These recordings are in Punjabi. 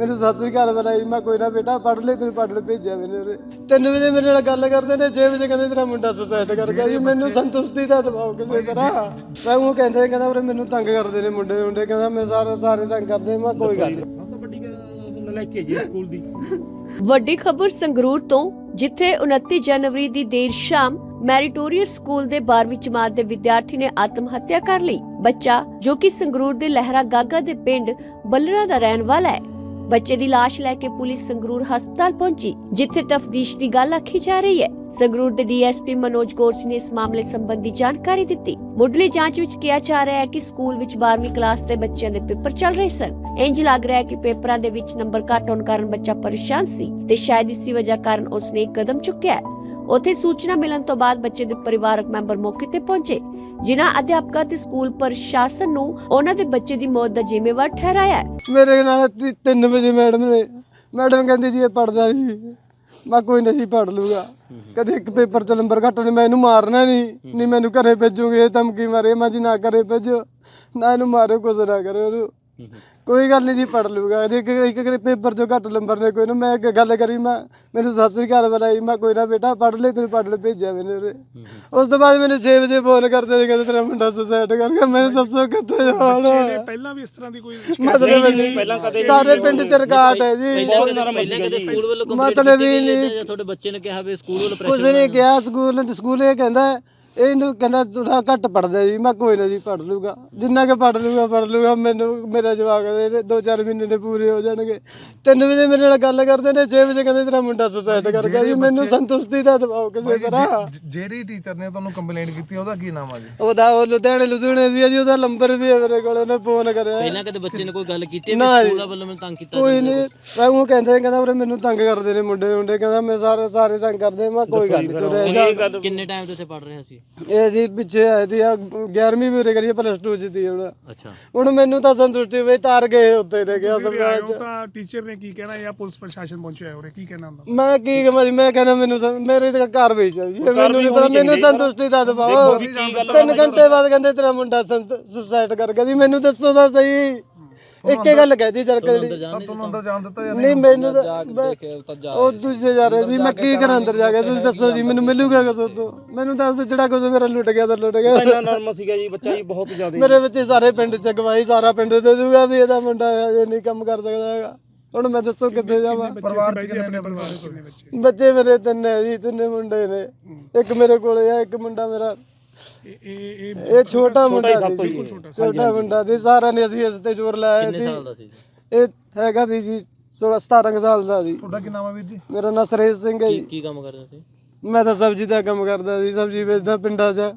ਮੈਨੂੰ ਸਤਿ ਸ੍ਰੀ ਅਕਾਲ ਬੁਲਾਈ ਮੈਂ ਕੋਈ ਨਾ ਬੇਟਾ ਪੜ੍ਹ ਲੈ ਤੈਨੂੰ ਪੜ੍ਹਨ ਭੇਜਿਆ ਮੈਨੇ ਉਰੇ ਤਿੰਨ ਵਜੇ ਮੇਰੇ ਨਾਲ ਗੱਲ ਕਰਦੇ ਨੇ 6 ਵਜੇ ਕਹਿੰਦੇ ਤੇਰਾ ਮੁੰਡਾ ਸੁਸਾਇਡ ਕਰ ਗਿਆ। ਜੀ ਮੈਨੂੰ ਸੰਤੁਸ਼ਟੀ ਦਾ ਦਬਾਓ ਕਿਸੇ ਤਰ੍ਹਾਂ। ਮੈਂ ਉਹ ਕਹਿੰਦੇ ਕਹਿੰਦਾ ਉਰੇ ਮੈਨੂੰ ਤੰਗ ਕਰਦੇ ਨੇ ਮੁੰਡੇ ਮੁੰਡੇ ਕਹਿੰਦਾ ਮੇਰੇ ਸਾਰੇ ਸਾਰੇ ਤੰਗ ਕਰਦੇ ਮੈਂ ਕੋਈ ਗੱਲ ਨਹੀਂ। ਸਭ ਤੋਂ ਵੱਡੀ ਗੱਲ ਲੈ ਕੇ ਜੀ ਸਕੂਲ ਦੀ। ਵੱਡੀ ਖਬਰ ਸੰਗਰੂਰ ਤੋਂ ਜਿੱਥੇ 29 ਜਨਵਰੀ ਦੀ ਦੇਰ ਸ਼ਾਮ ਮੈਰੀਟੋਰੀਅਸ ਸਕੂਲ ਦੇ 12ਵੀਂ ਜਮਾਤ ਦੇ ਵਿਦਿਆਰਥੀ ਨੇ ਆਤਮ ਹੱਤਿਆ ਕਰ ਲਈ। ਬੱਚਾ ਜੋ ਕਿ ਸੰਗਰੂਰ ਦੇ ਲਹਿਰਾ ਗਾਗਾ ਦੇ ਪਿੰਡ ਬੱਲਰਾ ਦਾ ਰਹਿਣ ਵਾਲਾ ਹੈ। ਬੱਚੇ ਦੀ ਲਾਸ਼ ਲੈ ਕੇ ਪੁਲਿਸ ਸੰਗਰੂਰ ਹਸਪਤਾਲ ਪਹੁੰਚੀ, ਜਿੱਥੇ ਤਫਤੀਸ਼ ਦੀ ਗੱਲ ਆਖੀ ਜਾ ਰਹੀ ਹੈ। ਸੰਗਰੂਰ ਦੇ ਡੀਐਸਪੀ ਮਨੋਜ ਗੋਰਸ ਨੇ ਇਸ ਮਾਮਲੇ ਸੰਬੰਧੀ ਜਾਣਕਾਰੀ ਦਿੱਤੀ। ਮੁੱਢਲੀ ਜਾਂਚ ਵਿੱਚ ਕਿਹਾ ਜਾ ਰਿਹਾ ਹੈ ਕਿ ਸਕੂਲ ਵਿੱਚ 12ਵੀਂ ਕਲਾਸ ਦੇ ਬੱਚਿਆਂ ਦੇ ਪੇਪਰ ਚੱਲ ਰਹੇ ਸਨ। ਇੰਜ ਲੱਗ ਰਿਹਾ ਹੈ ਕਿ ਪੇਪਰਾਂ ਦੇ ਵਿੱਚ ਨੰਬਰ ਘੱਟ ਹੋਣ ਕਾਰਨ ਬੱਚਾ ਪਰੇਸ਼ਾਨ ਸੀ ਤੇ ਸ਼ਾਇਦ ਇਸੇ ਵਜ੍ਹਾ ਕਾਰਨ ਉਸਨੇ ਕਦਮ ਚੁੱਕਿਆ ਉੱਥੇ ਸੂਚਨਾ ਮਿਲਣ ਤੋਂ ਬਾਅਦ ਬੱਚੇ ਦੇ ਪਰਿਵਾਰਕ ਮੈਂਬਰ ਮੌਕੇ ਤੇ ਪਹੁੰਚੇ, ਜਿਨ੍ਹਾਂ ਅਧਿਆਪਕਾਂ ਤੇ ਸਕੂਲ ਪ੍ਰਸ਼ਾਸਨ ਨੂੰ ਉਹਨਾਂ ਦੇ ਬੱਚੇ ਦੀ ਮੌਤ ਦਾ ਜ਼ਿੰਮੇਵਾਰ ਠਹਿਰਾਇਆ ਮੇਰੇ ਨਾਲ 3 ਵਜੇ ਮੈਡਮ ਨੇ ਮੈਡਮ ਕਹਿੰਦੀ ਜੀ ਇਹ ਪੜਦਾ ਨਹੀਂ ਮੈਂ ਕੋਈ ਨਹੀਂ ਪੜ ਲੂਗਾ। ਕਦੇ ਇੱਕ ਪੇਪਰ ਚ ਨੰਬਰ ਘੱਟ ਨੇ, ਮੈਂ ਇਹਨੂੰ ਮਾਰਨਾ ਨਹੀਂ ਨਹੀਂ ਮੈਨੂੰ ਘਰੇ ਭੇਜੋਗੇ ਧਮਕੀ ਮਾਰੇ, ਮੈਂ ਜੀ ਨਾ ਘਰੇ ਭੇਜੋ। ਨਾ ਇਹਨੂੰ ਮਾਰਿਓ ਕੁਝ ਨਾ ਕਰਿਓ ਉਹਨੂੰ ਕੋਈ ਗੱਲ ਨਹੀਂ ਜੀ ਪੜ ਲੂਗਾ ਜੇ ਇੱਕ ਇੱਕ ਇੱਕ ਪੇਪਰ ਚੋਂ ਘੱਟ ਨੰਬਰ ਨੇ ਕੋਈ ਨਾ ਮੈਂ ਇੱਕ ਗੱਲ ਕਰੀ ਮੈਂ ਮੈਨੂੰ ਸਤਿ ਸ੍ਰੀ ਅਕਾਲ ਬੁਲਾਈ ਮੈਂ ਕੋਈ ਨਾ ਬੇਟਾ ਪੜ ਲੈ ਤੈਨੂੰ ਪੜਨ ਭੇਜਿਆ ਮੈਨੇ ਉਰੇ। ਉਸ ਤੋਂ ਬਾਅਦ ਮੈਨੂੰ 6 ਵਜੇ ਫੋਨ ਕਰਦੇ ਸੀ ਕਹਿੰਦੇ ਤੇਰਾ ਮੁੰਡਾ ਸੁਸਾਇਡ ਕਰ ਗਿਆ। ਮੈਂ ਦੱਸੋ ਕਿੱਥੇ ਜਾਣਾ ਪਹਿਲਾਂ ਵੀ ਇਸ ਤਰ੍ਹਾਂ ਦੀ ਕੋਈ ਮਤਲਬ ਪਹਿਲਾਂ ਕਦੇ ਸਾਰੇ ਪਿੰਡ ਚ ਰਿਕਾਰਡ ਹੈ ਜੀ। ਪਹਿਲਾਂ ਕਦੇ ਪਹਿਲਾਂ ਕਦੇ ਸਕੂਲ ਵੱਲੋਂ ਕੰਪਲੇਂਟ ਮਤਲਬ ਹੀ ਨਹੀਂ ਜਾਂ ਤੁਹਾਡੇ ਬੱਚੇ ਨੇ ਕਿਹਾ ਵੀ ਸਕੂਲ ਵੱਲੋਂ ਕੁਝ ਨਹੀਂ ਕਿਹਾ ਸਕੂਲ ਨੇ ਸਕੂਲ ਇਹ ਕਹਿੰਦਾ ਇਹਨੂੰ ਕਹਿੰਦਾ ਥੋੜਾ ਘੱਟ ਪੜਦਾ ਜੀ ਮੈਂ ਕੋਈ ਨਾ ਜੀ ਪੜ ਲੂਗਾ। ਜਿੰਨਾ ਕਿ ਪੜ ਲੂਗਾ ਪੜ ਲੂਗਾ ਮੈਨੂੰ ਮੇਰਾ ਜਵਾਬ ਦੇ ਦੋ ਚਾਰ ਮਹੀਨੇ ਦੇ ਪੂਰੇ ਹੋ ਜਾਣਗੇ। ਤਿੰਨ ਵਜੇ ਮੇਰੇ ਨਾਲ ਗੱਲ ਕਰਦੇ ਨੇ 6 ਵਜੇ ਕਹਿੰਦੇ ਤੇਰਾ ਮੁੰਡਾ ਸੁਸਾਇਡ ਕਰ ਗਿਆ ਜੀ ਮੈਨੂੰ ਸੰਤੁਸ਼ਟੀ ਦਾ ਦਬਾਓ ਕਿਸੇ ਤਰ੍ਹਾਂ। ਜਿਹੜੀ ਟੀਚਰ ਨੇ ਤੁਹਾਨੂੰ ਕੰਪਲੇਂਟ ਕੀਤੀ ਉਹਦਾ ਕੀ ਨਾਮ ਆ ਜੀ? ਉਹਦਾ ਉਹ ਲੁਧਿਆਣੇ ਲੁਧਿਆਣੇ ਦੀ ਹੈ ਜੀ ਉਹਦਾ ਨੰਬਰ ਵੀ ਹੈ ਮੇਰੇ ਕੋਲ ਉਹਨੇ ਫੋਨ ਕਰਿਆ। ਪਹਿਲਾਂ ਕਦੇ ਬੱਚੇ ਨੇ ਕੋਈ ਗੱਲ ਕੀਤੀ ਵੀ। ਸਕੂਲ ਵੱਲੋਂ ਮੈਨੂੰ ਤੰਗ ਕੀਤਾ ਕੋਈ ਨਹੀਂ। ਮੈਂ ਉਹ ਕਹਿੰਦੇ ਕਹਿੰਦਾ ਉਰੇ ਮੈਨੂੰ ਤੰਗ ਕਰਦੇ ਨੇ ਮੁੰਡੇ ਮੁੰਡੇ ਕਹਿੰਦਾ ਮੈਂ ਸਾਰੇ ਸਾਰੇ ਤੰਗ ਕਰਦੇ ਮੈਂ ਕੋਈ ਗੱਲ ਨਹੀਂ ਕਿੰਨੇ ਟਾਈਮ ਤੋਂ ਇੱਥੇ ਪੜ ਰਿਹਾ ਸੀ ਇਹ ਜੀ ਪਿੱਛੇ ਆਏ ਦੀ ਆ 11ਵੀਂ ਵੀ ਉਰੇ ਕਰੀ ਪਲੱਸ 2 ਚ ਦੀ ਹੁਣ। ਅੱਛਾ। ਹੁਣ ਮੈਨੂੰ ਤਾਂ ਸੰਤੁਸ਼ਟੀ ਹੋਈ ਤਾਰ ਗਏ ਉੱਤੇ ਲੈ ਗਿਆ ਸਮਾਜ ਹੋ ਤਾਂ ਟੀਚਰ ਨੇ ਕੀ ਕਹਿਣਾ ਜਾਂ ਪੁਲਿਸ ਪ੍ਰਸ਼ਾਸਨ ਪਹੁੰਚਿਆ ਉਰੇ ਕੀ ਕਹਿਣਾ ਹੁੰਦਾ? ਮੈਂ ਕੀ ਕਹਾਂ ਜੀ ਮੈਂ ਕਹਿੰਦਾ ਮੈਨੂੰ ਸੰ- ਮੇਰੇ ਤੇ ਘਰ ਵੇਚ ਜੀ ਮੈਨੂੰ ਨਹੀਂ ਪਤਾ ਮੈਨੂੰ ਸੰਤੁਸ਼ਟੀ ਦਾ ਦਬਾਓ ਤਿੰਨ ਘੰਟੇ ਬਾਅਦ ਕਹਿੰਦੇ ਤੇਰਾ ਮੁੰਡਾ ਸੁਸਾਇਡ ਕਰ ਗਿਆ ਜੀ ਮੈਨੂੰ ਦੱਸੋ ਤਾਂ ਸਹੀ। ਇੱਕ ਗੱਲ ਕਹਿਦੀ ਚਰ ਕਿਹੜੀ? ਸਰ ਤੁਹਾਨੂੰ ਅੰਦਰ ਜਾਣ ਦਿੱਤਾ ਜਾਂ ਨਹੀਂ ਮੈਨੂੰ ਤਾਂ ਮੈਂ- ਉਹ ਦੂਜੇ ਜਾ ਰਹੇ ਸੀ ਮੈਂ ਕੀ ਕਰਾਂ ਅੰਦਰ ਜਾ ਕੇ? ਤੁਸੀਂ ਦੱਸੋ ਜੀ ਮੈਨੂੰ ਮਿਲੂਗਾ ਕਿਸ ਤੋਂ? ਮੈਨੂੰ ਦੱਸ ਦਿਓ ਜਿਹੜਾ ਕੁਝ ਮੇਰਾ ਲੁੱਟ ਗਿਆ ਤਾਂ ਲੁੱਟ ਗਿਆ। ਇੰਨਾ ਨਰਮ ਸੀਗਾ ਜੀ ਬੱਚਾ ਜੀ ਬਹੁਤ ਜ਼ਿਆਦਾ ਮੇਰੇ ਬੱਚੇ ਸਾਰੇ ਪਿੰਡ ਚ ਗਵਾਹੀ ਸਾਰਾ ਪਿੰਡ ਦੇ ਦੂਗਾ ਵੀ ਇਹਦਾ ਮੁੰਡਾ ਇਹ ਨਹੀਂ ਕੰਮ ਕਰ ਸਕਦਾ ਹੈਗਾ। ਹੁਣ ਮੈਂ ਦੱਸੋ ਕਿੱਥੇ ਜਾਵਾਂ? ਪਰਿਵਾਰ ਚ ਕਿੰਨੇ ਪਰਿਵਾਰ ਕਿੰਨੇ ਬੱਚੇ ਬੱਚੇ ਮੇਰੇ ਤਿੰਨ ਹੈ ਜੀ ਤਿੰਨੇ ਮੁੰਡੇ ਨੇ। ਇੱਕ ਮੇਰੇ ਕੋਲੇ ਆ ਇੱਕ ਮੁੰਡਾ ਮੇਰਾ ਇਹ ਇਹ ਇਹ ਇਹ ਛੋਟਾ ਮੁੰਡਾ ਸੀ ਜੀ। ਛੋਟਾ। ਮੁੰਡਾ ਸੀ। ਸਾਰਾ ਨੇ ਅਸੀਂ ਇਸ ਤੇ ਜ਼ੋਰ ਲਾਇਆ ਕਿੰਨੇ ਸਾਲ ਦਾ ਸੀ ਇਹ ਹੈਗਾ ਸੀ ਜੀ 16 17 ਕੁ ਸਾਲ ਦਾ ਸੀ। ਤੁਹਾਡਾ ਕੀ ਨਾਮ ਆ ਵੀਰ ਜੀ? ਮੇਰਾ ਨਾਂ ਸਰੇਸ਼ ਸਿੰਘ ਹੈ ਜੀ। ਕੀ ਕੰਮ ਕਰ ਰਿਹਾ ਸੀ ਮੈਂ ਤਾਂ ਸਬਜ਼ੀ ਦਾ ਕੰਮ ਕਰਦਾ ਸੀ ਸਬਜ਼ੀ ਵੇਚਦਾ ਪਿੰਡਾਂ 'ਚ।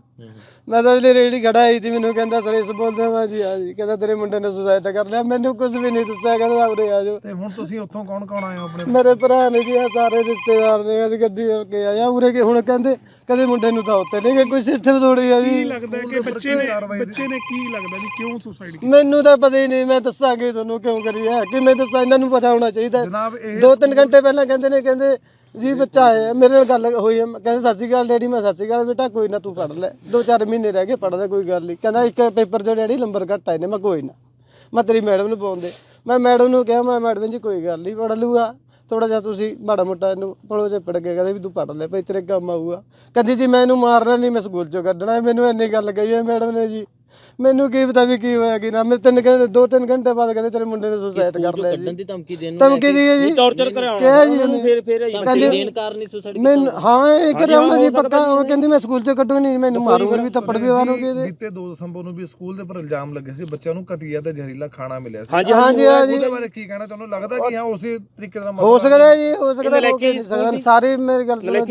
ਮੈਂ ਤਾਂ ਜਿਹੜੇ ਰੇੜੀ ਖੜਾ ਆਈ ਸੀ ਮੈਨੂੰ ਕਹਿੰਦਾ ਸਰੇਸ਼ ਬੋਲਦਾ ਮੈਂ ਜੀ ਆ ਜੀ। ਕਹਿੰਦਾ ਤੇਰੇ ਮੁੰਡੇ ਨੇ ਸੁਸਾਇਡ ਕਰ ਲਿਆ। ਮੈਨੂੰ ਕੁਝ ਵੀ ਨਹੀਂ ਦੱਸਿਆ ਕਹਿੰਦਾ ਉਰੇ ਆ ਜਾਓ। ਤੇ ਹੁਣ ਤੁਸੀਂ ਉੱਥੋਂ ਕੌਣ ਕੌਣ ਆਏ ਹੋ ਆਪਣੇ ਮੇਰੇ ਭਰਾ ਨੇ ਜੀ ਆਹ ਸਾਰੇ ਰਿਸ਼ਤੇਦਾਰ ਨੇ ਅਸੀਂ ਗੱਡੀ ਕਰਕੇ ਆਇਆ ਉਰੇ ਕੇ ਹੁਣ ਕਹਿੰਦੇ ਕਦੇ ਮੁੰਡੇ ਨੂੰ ਤਾਂ ਉੱਤੇ ਲੈ ਗਏ ਕੋਈ ਸਿਸਟਮ ਥੋੜੀ ਆ ਜੀ। ਲੱਗਦਾ ਕਿ ਬੱਚੇ ਨੇ ਬੱਚੇ ਨੇ ਕੀ ਲੱਗਦਾ ਵੀ ਕਿਉਂ ਸੁਸਾਈਡ ਕੀਤਾ? ਮੈਨੂੰ ਤਾਂ ਪਤਾ ਹੀ ਨਹੀਂ ਮੈਂ ਦੱਸਾਂਗੇ ਤੁਹਾਨੂੰ ਕਿਉਂ ਕਰੀ ਹੈ ਕਿਵੇਂ ਦੱਸਾਂ ਇਹਨਾਂ ਨੂੰ ਪਤਾ ਹੋਣਾ ਚਾਹੀਦਾ। ਜਨਾਬ ਇਹ ਦੋ ਤਿੰਨ ਘੰਟੇ ਪਹਿਲਾਂ ਕਹਿੰਦੇ ਨੇ ਕਹਿੰਦੇ ਜੀ ਬੱਚਾ ਆਇਆ ਮੇਰੇ ਨਾਲ ਗੱਲ ਹੋਈ ਹੈ, ਕਹਿੰਦੇ ਸਤਿ ਸ਼੍ਰੀ ਅਕਾਲ ਡੈਡੀ, ਮੈਂ ਸਤਿ ਸ਼੍ਰੀ ਅਕਾਲ ਬੇਟਾ, ਕੋਈ ਨਾ ਤੂੰ ਪੜ ਲੈ। ਦੋ ਚਾਰ ਮਹੀਨੇ ਰਹਿ ਗਏ ਪੜਦਾ ਕੋਈ ਗੱਲ ਨਹੀਂ ਕਹਿੰਦਾ ਇੱਕ ਪੇਪਰ ਚੋਂ ਡੈਡੀ ਨੰਬਰ ਘੱਟ ਆਏ ਨੇ, ਮੈਂ ਕੋਈ ਨਾ। ਮੈਂ ਤੇਰੀ ਮੈਡਮ ਨੂੰ ਪਾਉਂਦੇ। ਮੈਂ ਮੈਡਮ ਨੂੰ ਕਿਹਾ, ਮੈਂ ਮੈਡਮ ਜੀ ਕੋਈ ਗੱਲ ਨਹੀਂ ਪੜ ਲੂਗਾ ਥੋੜਾ ਜਿਹਾ ਤੁਸੀਂ ਮਾੜਾ ਮੋਟਾ ਇਹਨੂੰ ਪੜੋ ਜੇ ਪੜ ਕੇ, ਕਹਿੰਦੇ ਵੀ ਤੂੰ ਪੜ ਲੈ ਭਾਈ, ਤੇਰੇ ਕੰਮ ਆਊਗਾ। ਕਹਿੰਦੀ ਜੀ ਮੈਂ ਇਹਨੂੰ ਮਾਰਨਾ ਨਹੀਂ ਮੈਂ ਸਕੂਲ ਚੋਂ ਕੱਢਣਾ ਮੈਨੂੰ ਇੰਨੀ ਗੱਲ ਕਹੀ ਹੈ ਮੈਡਮ ਨੇ ਜੀ। ਮੈਨੂੰ ਕੀ ਪਤਾ ਵੀ ਕੀ ਹੋਇਆ ਕੀ ਨਾ। ਮੈਂ ਤਿੰਨ ਘੰਟੇ ਦੋ ਤਿੰਨ ਘੰਟੇ ਬਾਅਦ ਕਹਿੰਦੇ ਤੇਰੇ ਮੁੰਡੇ ਨੇ ਸੁਸਾਇਡ ਕਰ ਲਿਆ ਕੱਢਣ ਜੀ। ਦੀ ਧਮਕੀ ਦੇਣ ਨੂੰ ਧਮਕੀ ਦੀ ਹੈ ਜੀ। ਟੌਰਚਰ ਕਰਾਉਣਾ। ਕਿਹਾ ਜੀ ਉਹਨੂੰ ਉਹਨੇ। ਫਿਰ ਫਿਰ ਧਮਕੀ ਦੇਣ ਕਾਰਨ ਹੀ ਸੁਸਾਈਡ ਮੈਂ ਹਾਂ ਇਹ ਕਰਾਉਣਾ ਜੀ ਪੱਕਾ। ਉਹ ਕਹਿੰਦੀ ਮੈਂ ਸਕੂਲ ਚੋਂ ਕੱਢੂਗੀ ਨਹੀਂ ਮੈਨੂੰ ਮਾਰੂਗੀ ਵੀ ਥੱਪੜ ਵੀ ਮਾਰੂਗੀ ਇਹਦੇ ਬੀਤੇ 2 ਦਸੰਬਰ ਨੂੰ ਵੀ ਸਕੂਲ ਦੇ ਉੱਪਰ ਇਲਜ਼ਾਮ ਲੱਗੇ ਸੀ ਬੱਚਿਆਂ ਨੂੰ ਘਟੀਆ ਤੇ ਜ਼ਹਿਰੀਲਾ ਖਾਣਾ ਮਿਲਿਆ ਸੀ। ਹਾਂਜੀ ਹਾਂਜੀ ਹਾਂ ਜੀ ਉਹਦੇ ਬਾਰੇ ਕੀ ਕਹਿਣਾ ਤੁਹਾਨੂੰ ਲੱਗਦਾ ਕਿ ਹਾਂ ਉਸੇ ਤਰੀਕੇ ਦਾ ਹੋ ਸਕਦਾ ਜੀ ਹੋ ਸਕਦਾ ਹੋ ਕੇ ਨਹੀਂ ਸਕਦਾ। ਸਾਰੇ ਮੇਰੀ ਗੱਲ ਸੁਣੋ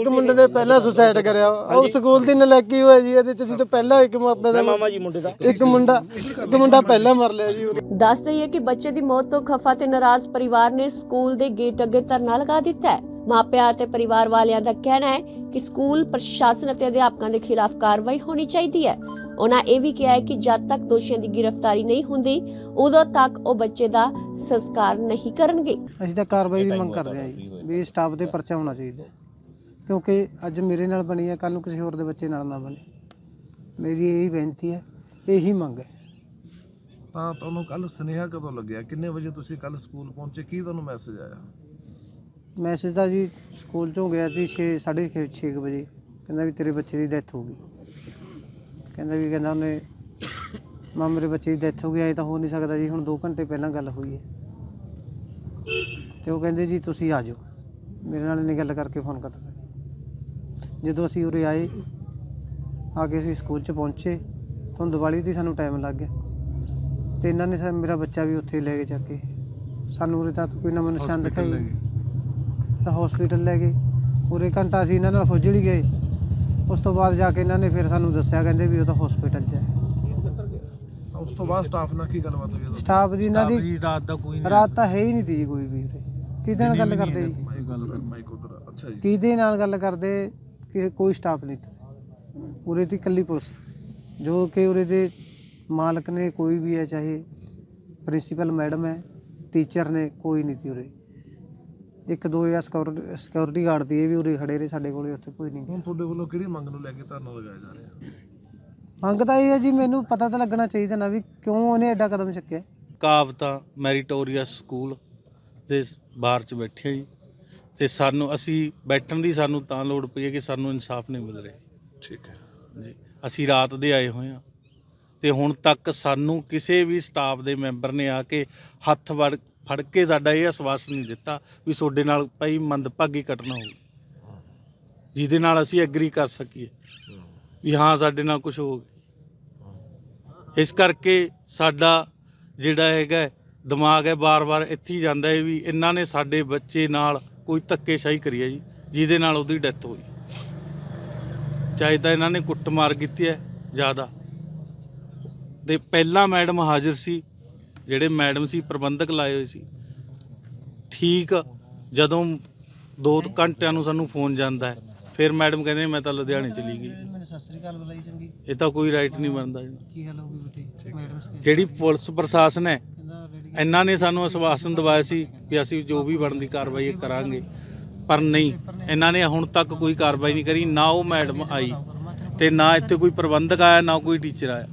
ਇੱਕ ਮੁੰਡੇ ਨੇ ਪਹਿਲਾਂ ਸੁਸਾਇਡ ਕਰਿਆ। ਉਹ ਸਕੂਲ ਦੀ ਨਲਾਇਕੀ ਹੋਈ ਜੀ ਇਹਦੇ ਚ ਜਦੋਂ ਪਹਿਲਾਂ ਇੱਕ ਮਾਪੇ ਦਾ ਮਾਮਾ ਜੀ ਮੁੰਡੇ ਦਾ। ਇੱਕ ਮੁੰਡਾ ਇੱਕ ਮੁੰਡਾ ਪਹਿਲਾਂ ਮਰ ਲਿਆ ਜੀ ਉਹਨੇ ਦੱਸ ਦਈਏ ਕਿ ਬੱਚੇ ਦੀ ਮੌਤ ਤੋਂ ਖਫਾ ਤੇ ਨਾਰਾਜ਼ ਪਰਿਵਾਰ ਨੇ ਸਕੂਲ ਦੇ ਗੇਟ ਅੱਗੇ ਧਰਨਾ ਲਗਾ ਦਿੱਤਾ ਹੈ। ਮਾਪਿਆਂ ਅਤੇ ਪਰਿਵਾਰ ਵਾਲਿਆਂ ਦਾ ਕਹਿਣਾ ਹੈ ਕਿ ਸਕੂਲ ਪ੍ਰਸ਼ਾਸਨ ਅਤੇ ਅਧਿਆਪਕਾਂ ਦੇ ਖਿਲਾਫ ਕਾਰਵਾਈ ਹੋਣੀ ਚਾਹੀਦੀ ਹੈ। ਉਹਨਾਂ ਇਹ ਵੀ ਕਿਹਾ ਹੈ ਕਿ ਜਦ ਤੱਕ ਦੋਸ਼ੀਆਂ ਦੀ ਗ੍ਰਿਫਤਾਰੀ ਨਹੀਂ ਹੁੰਦੀ ਉਦੋਂ ਤੱਕ ਉਹ ਬੱਚੇ ਦਾ ਸੰਸਕਾਰ ਨਹੀਂ ਕਰਨਗੇ। ਅਸੀਂ ਤਾਂ ਕਾਰਵਾਈ ਦੀ ਮੰਗ ਕਰਦੇ ਹਾਂ ਜੀ ਵੀ ਸਟਾਫ ਤੇ ਪਰਚਾ ਹੋਣਾ ਚਾਹੀਦਾ। ਕਿਉਂਕਿ ਅੱਜ ਮੇਰੇ ਨਾਲ ਬਣੀ ਹੈ ਕੱਲ ਨੂੰ ਕਿਸੇ ਹੋਰ ਦੇ ਬੱਚੇ ਨਾਲ ਨਾ ਬਣੇ। ਮੇਰੀ ਇਹੀ ਬੇਨਤੀ ਹੈ ਇਹੀ ਮੰਗ ਹੈ। ਤਾਂ ਤੁਹਾਨੂੰ ਕੱਲ ਸੁਨੇਹਾ ਕਦੋਂ ਲੱਗਿਆ? ਕਿੰਨੇ ਵਜੇ ਤੁਸੀਂ ਕੱਲ ਸਕੂਲ ਪਹੁੰਚੇ? ਕੀ ਤੁਹਾਨੂੰ ਮੈਸੇਜ ਆਇਆ? ਮੈਸੇਜ ਤਾਂ ਜੀ ਸਕੂਲ ਚੋਂ ਗਿਆ ਸੀ 6 6:30 ਵਜੇ। ਕਹਿੰਦਾ ਵੀ ਤੇਰੇ ਬੱਚੇ ਦੀ ਡੈਥ ਹੋ ਗਈ। ਕਹਿੰਦਾ ਵੀ ਕਹਿੰਦਾ ਉਹਨੇ ਮਾਂ ਮੇਰੇ ਬੱਚੇ ਦੀ ਡੈਥ ਹੋ ਗਈ ਐ ਤਾਂ ਹੋ ਨਹੀਂ ਸਕਦਾ ਜੀ ਹੁਣ 2 ਘੰਟੇ ਪਹਿਲਾਂ ਗੱਲ ਹੋਈ ਹੈ। ਤੇ ਉਹ ਕਹਿੰਦੇ ਜੀ ਤੁਸੀਂ ਆ ਜਾਓ। ਮੇਰੇ ਨਾਲ ਇਹਨੇ ਗੱਲ ਕਰਕੇ ਫੋਨ ਕਰਤਾ ਜਦੋਂ ਅਸੀਂ ਉਰੇ ਆਏ ਆ ਕੇ ਅਸੀਂ ਸਕੂਲ 'ਚ ਪਹੁੰਚੇ। ਤੁਹਾਨੂੰ ਦੀਵਾਲੀ ਦੀ ਸਾਨੂੰ ਟਾਈਮ ਲੱਗ ਗਿਆ। ਤੇ ਇਹਨਾਂ ਨੇ ਸਾ ਮੇਰਾ ਬੱਚਾ ਵੀ ਉੱਥੇ ਲੈ ਕੇ ਜਾ ਕੇ। ਸਾਨੂੰ ਉਰੇ ਤੱਕ ਕੋਈ ਨਵਾਂ ਨਿਸ਼ਾਨ ਦਿਖਾਈ। ਤਾਂ ਹਸਪੀਟਲ ਲੈ ਗਏ। ਉਰੇ ਘੰਟਾ ਅਸੀਂ ਇਹਨਾਂ ਨਾਲ ਖੁਜਲੀ ਗਏ। ਉਸ ਤੋਂ ਬਾਅਦ ਜਾ ਕੇ ਇਹਨਾਂ ਨੇ ਫਿਰ ਸਾਨੂੰ ਦੱਸਿਆ ਕਹਿੰਦੇ ਵੀ ਉਹ ਤਾਂ ਹਸਪੀਟਲ 'ਚ ਹੈ। ਤਾਂ ਉਸ ਤੋਂ ਬਾਅਦ ਸਟਾਫ ਨਾਲ ਕੀ ਗੱਲਬਾਤ ਹੋਈ? ਉਦੋਂ ਸਟਾਫ ਦੀ ਇਹਨਾਂ ਦੀ ਰਾਤ ਦਾ ਕੋਈ ਰਾਤ ਤਾਂ ਹੈ ਹੀ ਨਹੀਂ ਤੀ ਜੀ ਕੋਈ ਵੀ ਉਰੇ। ਕਿਹਦੇ ਨਾਲ ਗੱਲ ਕਰਦੇ ਜੀ? ਮਾਈਕ ਗੱਲ ਕਰ ਮਾਈਕ ਉਧਰ ਅੱਛਾ ਜੀ। ਕਿਹਦੇ ਨਾਲ ਗੱਲ ਕਰਦੇ? ਕਿ ਕੋਈ ਸਟਾਫ ਨਹੀਂ ਤਾ। ਉਰੇ ਦੀ ਇਕੱਲੀ ਪੁਲਿਸ ਜੋ ਕਿ ਉਰੇ ਦੇ ਮਾਲਕ ਨੇ ਕੋਈ ਵੀ ਹੈ ਚਾਹੇ ਪ੍ਰਿੰਸੀਪਲ ਮੈਡਮ ਹੈ ਟੀਚਰ ਨੇ ਕੋਈ ਨਹੀਂ ਤੀ ਉਰੇ। ਇੱਕ ਦੋ ਜਾਂ ਸਿਕਿਉਰਿਟੀ ਗਾਰਡ ਦੀ ਇਹ ਵੀ ਉਰੇ ਖੜੇ ਰਹੇ ਸਾਡੇ ਕੋਲੇ ਉੱਥੇ ਕੋਈ ਨਹੀਂ ਹੁਣ ਤੁਹਾਡੇ ਵੱਲੋਂ ਕਿਹੜੀ ਮੰਗ ਨੂੰ ਲੈ ਕੇ ਧਰਨਾ ਲਗਾਇਆ ਜਾ ਰਿਹਾ? ਮੰਗ ਤਾਂ ਇਹ ਹੈ ਜੀ ਮੈਨੂੰ ਪਤਾ ਤਾਂ ਲੱਗਣਾ ਚਾਹੀਦਾ ਨਾ ਵੀ ਕਿਉਂ ਉਹਨੇ ਐਡਾ ਕਦਮ ਚੱਕਿਆ। ਕਾਵਤਾ ਮੈਰੀਟੋਰੀਅਸ ਸਕੂਲ ਦੇ ਬਾਹਰ ਚ ਬੈਠੇ ਜੀ। ਤੇ ਸਾਨੂੰ ਅਸੀਂ ਬੈਠਣ ਦੀ ਸਾਨੂੰ ਤਾਂ ਲੋੜ ਪਈ ਹੈ ਕਿ ਸਾਨੂੰ ਇਨਸਾਫ ਨਹੀਂ ਮਿਲ ਰਿਹਾ। ਠੀਕ ਹੈ। ਜੀ। ਅਸੀਂ ਰਾਤ ਦੇ ਆਏ ਹੋਏ ਹਾਂ। ਤੇ ਹੁਣ ਤੱਕ ਸਾਨੂੰ ਕਿਸੇ ਵੀ ਸਟਾਫ ਦੇ ਮੈਂਬਰ ਨੇ ਆ ਕੇ ਹੱਥ ਵੜ, ਫੜ ਕੇ ਸਾਡਾ ਇਹ ਅਸਵਾਸ ਨਹੀਂ ਦਿੱਤਾ ਵੀ ਤੁਹਾਡੇ ਨਾਲ ਭਾਈ ਮੰਦਭਾਗੀ ਘਟਨਾ ਹੋਊ। ਜਿਹਦੇ ਨਾਲ ਅਸੀਂ ਐਗਰੀ ਕਰ ਸਕੀਏ ਵੀ ਹਾਂ, ਸਾਡੇ ਨਾਲ ਕੁਝ ਹੋ ਗਿਆ। ਇਸ ਕਰਕੇ ਸਾਡਾ ਜਿਹੜਾ ਹੈਗਾ ਦਿਮਾਗ ਹੈ, ਬਾਰ-ਬਾਰ ਇੱਥੇ ਹੀ ਜਾਂਦਾ ਹੈ ਵੀ ਇਹਨਾਂ ਨੇ ਸਾਡੇ ਬੱਚੇ ਨਾਲ ਕੋਈ ਧੱਕੇਸ਼ਾਹੀ ਕਰੀ ਹੈ ਜੀ, ਜਿਹਦੇ ਨਾਲ ਉਹਦੀ ਡੈਥ ਹੋਈ। ਚਾਹੇ ਤਾਂ ਇਹਨਾਂ ਨੇ ਕੁੱਟਮਾਰ ਕੀਤੀ ਹੈ ਜ਼ਿਆਦਾ। ਤੇ ਪਹਿਲਾਂ ਮੈਡਮ ਹਾਜ਼ਰ ਸੀ ਜਿਹੜੇ ਮੈਡਮ ਸੀ ਪ੍ਰਬੰਧਕ ਲਾਏ ਹੋਏ ਸੀ। ਠੀਕ ਜਦੋਂ 2 ਘੰਟਿਆਂ ਨੂੰ ਸਾਨੂੰ ਫੋਨ ਜਾਂਦਾ ਹੈ ਫਿਰ ਮੈਡਮ ਕਹਿੰਦੇ ਮੈਂ ਤਾਂ ਲੁਧਿਆਣੇ ਚਲੀ ਗਈ। ਮੈਨੂੰ ਸਤਿ ਸ੍ਰੀ ਅਕਾਲ ਬੁਲਾਈ ਚੰਗੀ। ਇਹ ਤਾਂ ਕੋਈ ਰਾਈਟ ਨਹੀਂ ਬਣਦਾ ਜੀ। ਕੀ ਗੱਲ ਹੋ ਗਈ ਬੇਟੇ? ਮੈਡਮ ਜਿਹੜੀ ਪੁਲਿਸ ਪ੍ਰਸ਼ਾਸਨ ਹੈ ਕਹਿੰਦਾ ਲੇਡੀ ਇਹਨਾਂ ਨੇ ਸਾਨੂੰ ਆਸ਼ਵਾਸਨ ਦਿਵਾਇਆ ਸੀ ਵੀ ਅਸੀਂ ਜੋ ਵੀ ਬਣਦੀ ਕਾਰਵਾਈ ਕਰਾਂਗੇ। ਪਰ ਨਹੀਂ, ਇਹਨਾਂ ਨੇ ਹੁਣ ਤੱਕ ਕੋਈ ਕਾਰਵਾਈ ਨਹੀਂ ਕਰੀ, ਨਾ ਉਹ ਮੈਡਮ ਆਈ ਤੇ ਨਾ ਇੱਥੇ ਕੋਈ ਪ੍ਰਬੰਧਕ ਆਇਆ, ਨਾ ਕੋਈ ਟੀਚਰ ਆਇਆ।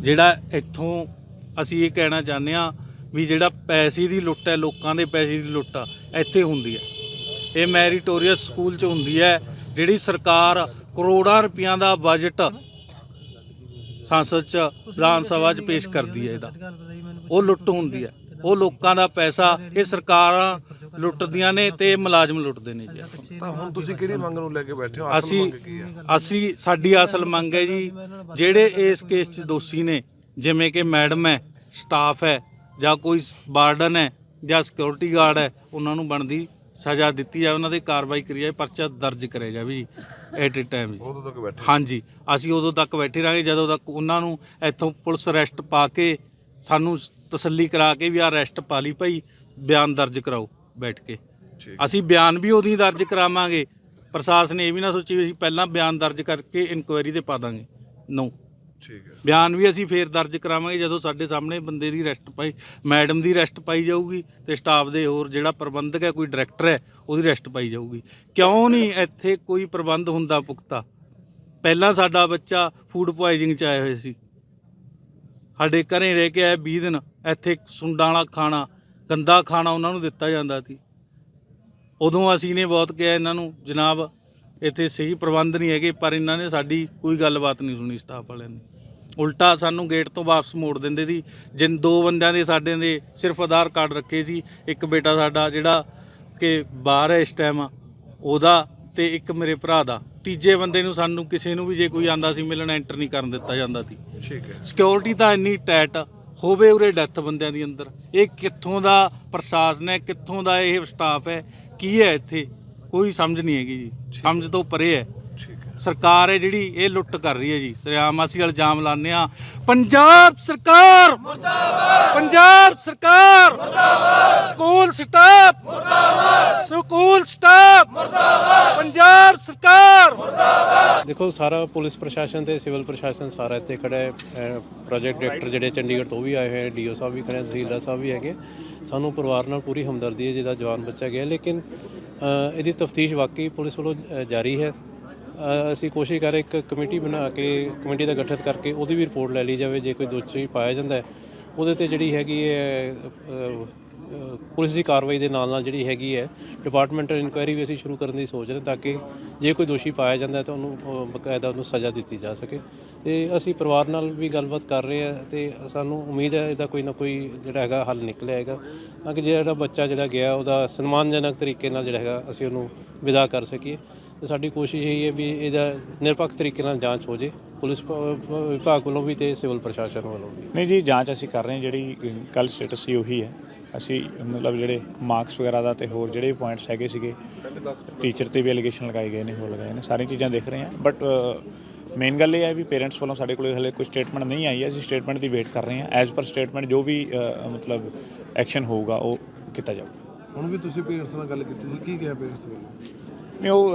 ਜਿਹੜਾ ਇੱਥੋਂ ਅਸੀਂ ਇਹ ਕਹਿਣਾ ਚਾਹੁੰਦੇ ਆ ਵੀ ਜਿਹੜਾ ਪੈਸੇ ਦੀ ਲੁੱਟ ਹੈ, ਲੋਕਾਂ ਦੇ ਪੈਸੇ ਦੀ ਲੁੱਟ ਆ, ਇੱਥੇ ਹੁੰਦੀ ਹੈ। ਇਹ ਮੈਰੀਟੋਰੀਅਸ ਸਕੂਲ 'ਚ ਹੁੰਦੀ ਹੈ, ਜਿਹੜੀ ਸਰਕਾਰ ਕਰੋੜਾਂ ਰੁਪਈਆਂ ਦਾ ਬਜਟ ਸੰਸਦ 'ਚ, ਵਿਧਾਨ ਸਭਾ 'ਚ ਪੇਸ਼ ਕਰਦੀ ਹੈ ਇਹਦਾ। ਉਹ ਲੁੱਟ ਹੁੰਦੀ ਹੈ। ਉਹ ਲੋਕਾਂ ਦਾ ਪੈਸਾ, ਇਹ ਸਰਕਾਰਾਂ ਲੁੱਟਦੀਆਂ ਨੇ ਤੇ ਮੁਲਾਜ਼ਮ ਲੁੱਟਦੇ ਨੇ ਜੀ। ਇੱਥੋਂ। ਤਾਂ ਹੁਣ ਤੁਸੀਂ ਕਿਹੜੀ ਮੰਗ ਨੂੰ ਲੈ ਕੇ ਬੈਠੇ ਹੋ? ਅਸਲ ਅਸੀਂ ਮੰਗ ਕੀ ਹੈ? ਅਸੀਂ ਸਾਡੀ ਅਸਲ ਮੰਗ ਹੈ ਜੀ ਜਿਹੜੇ ਇਸ ਕੇਸ 'ਚ ਦੋਸ਼ੀ ਨੇ ਜਿਵੇਂ ਕਿ ਮੈਡਮ ਹੈ ਸਟਾਫ ਹੈ ਜਾਂ ਕੋਈ ਵਾਰਡਨ ਹੈ ਜਾਂ ਸਿਕਿਉਰਿਟੀ ਗਾਰਡ ਹੈ ਉਹਨਾਂ ਨੂੰ ਬਣਦੀ ਸਜ਼ਾ ਦਿੱਤੀ ਜਾਵੇ ਉਹਨਾਂ ਤੇ ਕਾਰਵਾਈ ਕਰੀ ਜਾਵੇ ਪਰਚਾ ਦਰਜ ਕਰਿਆ ਜਾਵੇ ਜੀ ਐਟ ਅ ਟਾਈਮ ਜੀ। ਉਦੋਂ ਤੱਕ ਬੈਠੇ ਹਾਂਜੀ ਅਸੀਂ ਉਦੋਂ ਤੱਕ ਬੈਠੇ ਰਹਾਂਗੇ ਜਦੋਂ ਤੱਕ ਉਹਨਾਂ ਨੂੰ ਇੱਥੋਂ ਪੁਲਿਸ ਅਰੈਸਟ ਪਾ ਕੇ ਸਾਨੂੰ ਤਸੱਲੀ ਕਰਾ ਕੇ ਵੀ ਆ ਅਰੈਸਟ ਪਾ ਲਈ ਭਾਈ ਬਿਆਨ ਦਰਜ ਕਰਾਓ। ਬੈਠ ਕੇ। ਅਸੀਂ ਬਿਆਨ ਵੀ ਉਹਦੀ ਦਰਜ ਕਰਾਵਾਂਗੇ। ਪ੍ਰਸ਼ਾਸਨ ਇਹ ਵੀ ਨਾ ਸੋਚੀ ਵੀ ਅਸੀਂ ਪਹਿਲਾਂ ਬਿਆਨ ਦਰਜ ਕਰਕੇ ਇਨਕੁਆਇਰੀ ਤੇ ਪਾ ਦਾਂਗੇ। ਨੋ ਠੀਕ ਹੈ। ਬਿਆਨ ਵੀ ਅਸੀਂ ਫੇਰ ਦਰਜ ਕਰਾਵਾਂਗੇ ਜਦੋਂ ਸਾਡੇ ਸਾਹਮਣੇ ਬੰਦੇ ਦੀ ਅਰੈਸਟ ਪਾਈ ਮੈਡਮ ਦੀ ਅਰੈਸਟ ਪਾਈ ਜਾਊਗੀ ਤੇ ਸਟਾਫ ਦੇ ਹੋਰ ਜਿਹੜਾ ਪ੍ਰਬੰਧਕ ਹੈ ਕੋਈ ਡਾਇਰੈਕਟਰ ਹੈ ਉਹਦੀ ਅਰੈਸਟ ਪਾਈ ਜਾਊਗੀ। ਕਿਉਂ ਨਹੀਂ ਇੱਥੇ ਕੋਈ ਪ੍ਰਬੰਧ ਹੁੰਦਾ ਪੁਖਤਾ? ਪਹਿਲਾਂ ਸਾਡਾ ਬੱਚਾ ਫੂਡ ਪੁਆਇਜ਼ਨਿੰਗ ਚ ਆਏ ਹੋਏ ਸੀ। ਸਾਡੇ ਘਰੇ ਰਹਿ ਕੇ ਆਏ 20 ਦਿਨ ਇੱਥੇ ਸੁੰਡਾਂ ਵਾਲਾ ਖਾਣਾ ਗੰਦਾ ਖਾਣਾ ਉਹਨਾਂ ਨੂੰ ਦਿੱਤਾ ਜਾਂਦਾ ਸੀ। ਉਦੋਂ ਅਸੀਂ ਨੇ ਬਹੁਤ ਕਿਹਾ ਇਹਨਾਂ ਨੂੰ ਜਨਾਬ ਇੱਥੇ ਸਹੀ ਪ੍ਰਬੰਧ ਨਹੀਂ ਹੈਗੇ ਪਰ ਇਹਨਾਂ ਨੇ ਸਾਡੀ ਕੋਈ ਗੱਲਬਾਤ ਨਹੀਂ ਸੁਣੀ ਸਟਾਫ ਵਾਲਿਆਂ ਨੇ। ਉਲਟਾ ਸਾਨੂੰ ਗੇਟ ਤੋਂ ਵਾਪਸ ਮੋੜ ਦਿੰਦੇ ਸੀ। ਜਿਨ ਦੋ ਬੰਦਿਆਂ ਦੇ ਸਾਡੇ ਦੇ ਸਿਰਫ ਆਧਾਰ ਕਾਰਡ ਰੱਖੇ ਸੀ। ਇੱਕ ਬੇਟਾ ਸਾਡਾ ਜਿਹੜਾ ਕਿ ਬਾਹਰ ਹੈ ਇਸ ਟਾਈਮ ਉਹਦਾ ਤੇ ਇੱਕ ਮੇਰੇ ਭਰਾ ਦਾ। ਤੀਜੇ ਬੰਦੇ ਨੂੰ ਸਾਨੂੰ ਕਿਸੇ ਨੂੰ ਵੀ ਜੇ ਕੋਈ ਆਂਦਾ ਸੀ ਮਿਲਣ ਐਂਟਰ ਨਹੀਂ ਕਰਨ ਦਿੱਤਾ ਜਾਂਦਾ ਸੀ। ਠੀਕ ਹੈ। ਸਿਕਿਉਰਿਟੀ ਤਾਂ ਇੰਨੀ ਟਾਈਟ ਹੋਵੇ ਉਰੇ ਡੈਥ ਬੰਦਿਆਂ ਦੀ ਅੰਦਰ। ਇਹ ਕਿੱਥੋਂ ਦਾ ਪ੍ਰਸ਼ਾਸਨ ਹੈ ਕਿੱਥੋਂ ਦਾ ਇਹ ਸਟਾਫ ਹੈ ਕੀ ਹੈ ਇੱਥੇ? ਕੋਈ ਸਮਝ ਨਹੀਂ ਹੈਗੀ ਜੀ। ਸਮਝ ਤੋਂ ਪਰੇ ਹੈ। ਸਰਕਾਰ ਹੈ ਜਿਹੜੀ ਇਹ ਲੁੱਟ ਕਰ ਰਹੀ ਹੈ ਜੀ। ਸਰਿਆਮ ਅਸੀਂ ਇਲਜ਼ਾਮ ਲਾਉਂਦੇ ਆ ਪੰਜਾਬ ਸਰਕਾਰ! ਮੁਰਦਾਬਾਦ! ਪੰਜਾਬ ਸਰਕਾਰ! ਮੁਰਦਾਬਾਦ! School staff! ਮੁਰਦਾਬਾਦ! School staff! ਮੁਰਦਾਬਾਦ! ਪੰਜਾਬ ਸਰਕਾਰ! ਦੇਖੋ ਸਾਰਾ ਪੁਲਿਸ ਪ੍ਰਸ਼ਾਸਨ ਤੇ ਸਿਵਲ ਪ੍ਰਸ਼ਾਸਨ ਸਾਰਾ ਇੱਥੇ ਖੜਾ ਹੈ। ਪ੍ਰੋਜੈਕਟ ਡਾਇਰੈਕਟਰ ਜਿਹੜੇ ਚੰਡੀਗੜ੍ਹ ਤੋਂ ਵੀ ਆਏ ਹੋਏ ਡੀਓ ਸਾਹਿਬ ਵੀ ਖੜੇ ਹਨ ਤਹਿਸੀਲਦਾਰ ਸਾਹਿਬ ਵੀ ਹੈਗੇ। ਸਾਨੂੰ ਪਰਿਵਾਰ ਨਾਲ ਪੂਰੀ ਹਮਦਰਦੀ ਹੈ ਜਿਹਦਾ ਜਵਾਨ ਬੱਚਾ ਗਿਆ। ਲੇਕਿਨ ਇਹਦੀ ਤਫਤੀਸ਼ ਵਾਕਈ ਪੁਲਿਸ ਵੱਲੋਂ ਜਾਰੀ ਹੈ। ਅਸੀਂ ਕੋਸ਼ਿਸ਼ ਕਰ ਰਹੇ ਇੱਕ ਕਮੇਟੀ ਬਣਾ ਕੇ, ਕਮੇਟੀ ਦਾ ਗਠਿਤ ਕਰਕੇ ਉਹਦੀ ਵੀ ਰਿਪੋਰਟ ਲੈ ਲਈ ਜਾਵੇ, ਜੇ ਕੋਈ ਦੋਸ਼ੀ ਪਾਇਆ ਜਾਂਦਾ ਹੈ। ਉਹਦੇ ਤੇ ਜਿਹੜੀ ਹੈਗੀ ਹੈ ਪੁਲਿਸ ਦੀ ਕਾਰਵਾਈ ਦੇ ਨਾਲ ਨਾਲ ਜਿਹੜੀ ਹੈਗੀ ਹੈ ਡਿਪਾਰਟਮੈਂਟਲ ਇਨਕੁਆਇਰੀ ਵੀ ਅਸੀਂ ਸ਼ੁਰੂ ਕਰਨ ਦੀ ਸੋਚ ਰਹੇ ਤਾਂ ਕਿ ਜੇ ਕੋਈ ਦੋਸ਼ੀ ਪਾਇਆ ਜਾਂਦਾ ਹੈ ਤਾਂ ਉਹਨੂੰ ਅ, ਬਕਾਇਦਾ ਉਹਨੂੰ ਸਜ਼ਾ ਦਿੱਤੀ ਜਾ ਸਕੇ। ਤੇ ਅਸੀਂ ਪਰਿਵਾਰ ਨਾਲ ਵੀ ਗੱਲਬਾਤ ਕਰ ਰਹੇ ਹਾਂ ਤੇ ਸਾਨੂੰ ਉਮੀਦ ਹੈ ਇਹਦਾ ਕੋਈ ਨਾ ਕੋਈ ਜਿਹੜਾ ਹੈਗਾ ਹੱਲ ਨਿਕਲਿਆ ਹੈਗਾ ਤਾਂ ਕਿ ਜਿਹੜਾ ਬੱਚਾ ਜਿਹੜਾ ਗਿਆ ਉਹਦਾ ਸਨਮਾਨਜਨਕ ਤਰੀਕੇ ਨਾਲ ਜਿਹੜਾ ਹੈਗਾ ਅਸੀਂ ਉਹਨੂੰ ਵਿਦਾ ਕਰ ਸਕੀਏ। ਤੇ ਸਾਡੀ ਕੋਸ਼ਿਸ਼ ਇਹ ਹੈ ਵੀ ਇਹਦਾ ਨਿਰਪੱਖ ਤਰੀਕੇ ਨਾਲ ਜਾਂਚ ਹੋ ਜੇ ਪੁਲਿਸ ਪ- ਵਿਭਾਗ ਵੱਲੋਂ ਵੀ ਤੇ ਸਿਵਲ ਪ੍ਰਸ਼ਾਸਨ ਵੱਲੋਂ ਵੀ। ਨਹੀਂ ਜੀ ਜਾਂਚ ਅਸੀਂ ਕਰ ਰਹੇ ਹਾਂ ਜਿਹੜੀ ਕੱਲ ਸਟੇਟਸ ਸੀ ਉਹੀ ਹੈ। ਅਸੀਂ ਮਤਲਬ ਜਿਹੜੇ ਮਾਰਕਸ ਵਗੈਰਾ ਦਾ ਤੇ ਹੋਰ ਜਿਹੜੇ ਪੁਆਇੰਟਸ ਹੈਗੇ ਸੀਗੇ ਟੀਚਰ ਤੇ ਵੀ ਐਲੀਗੇਸ਼ਨ ਲਗਾਏ ਗਏ ਨੇ, ਹੋਰ ਲਗਾਏ ਨੇ, ਸਾਰੀਆਂ ਚੀਜ਼ਾਂ ਦੇਖ ਰਹੇ ਹਾਂ। ਬਟ ਮੇਨ ਗੱਲ ਇਹ ਹੈ ਵੀ ਪੇਰੈਂਟਸ ਵੱਲੋਂ ਸਾਡੇ ਕੋਲ ਹਲੇ ਕੋਈ ਸਟੇਟਮੈਂਟ ਨਹੀਂ ਆਈ ਹੈ ਅਸੀਂ ਸਟੇਟਮੈਂਟ ਦੀ ਵੇਟ ਕਰ ਰਹੇ ਹਾਂ। ਐਜ਼ ਪਰ ਸਟੇਟਮੈਂਟ ਜੋ ਵੀ ਮਤਲਬ ਐਕਸ਼ਨ ਹੋਊਗਾ, ਉਹ ਕੀਤਾ ਜਾਊਗਾ। ਹੁਣ ਵੀ ਤੁਸੀਂ ਪੇਰੈਂਟਸ ਨਾਲ ਗੱਲ ਕੀਤੀ ਸੀ, ਕੀ ਕਿਹਾ ਪੇਰੈਂਟਸ ਵੱਲੋਂ? ਨਹੀਂ, ਉਹ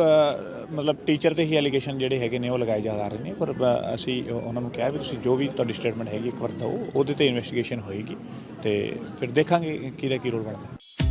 ਮਤਲਬ ਟੀਚਰ ਤੇ ਹੀ ਐਲੀਗੇਸ਼ਨ ਜਿਹੜੇ ਹੈਗੇ ਨੇ, ਉਹ ਲਗਾਏ ਜਾ ਰਹੇ ਨੇ, ਪਰ ਅਸੀਂ ਉਹਨਾਂ ਨੂੰ ਕਿਹਾ ਵੀ ਤੁਸੀਂ ਜੋ ਵੀ ਤੁਹਾਡੀ ਸਟੇਟਮੈਂਟ ਹੈਗੀ, ਇੱਕ ਵਾਰ ਦਿਓ, ਉਹਦੇ ਤੇ ਇਨਵੈਸਟੀਗੇਸ਼ਨ ਹੋਏਗੀ, ਤੇ ਫਿਰ ਦੇਖਾਂਗੇ ਕਿਹਦਾ ਕੀ ਰੋਲ ਬਣਦਾ।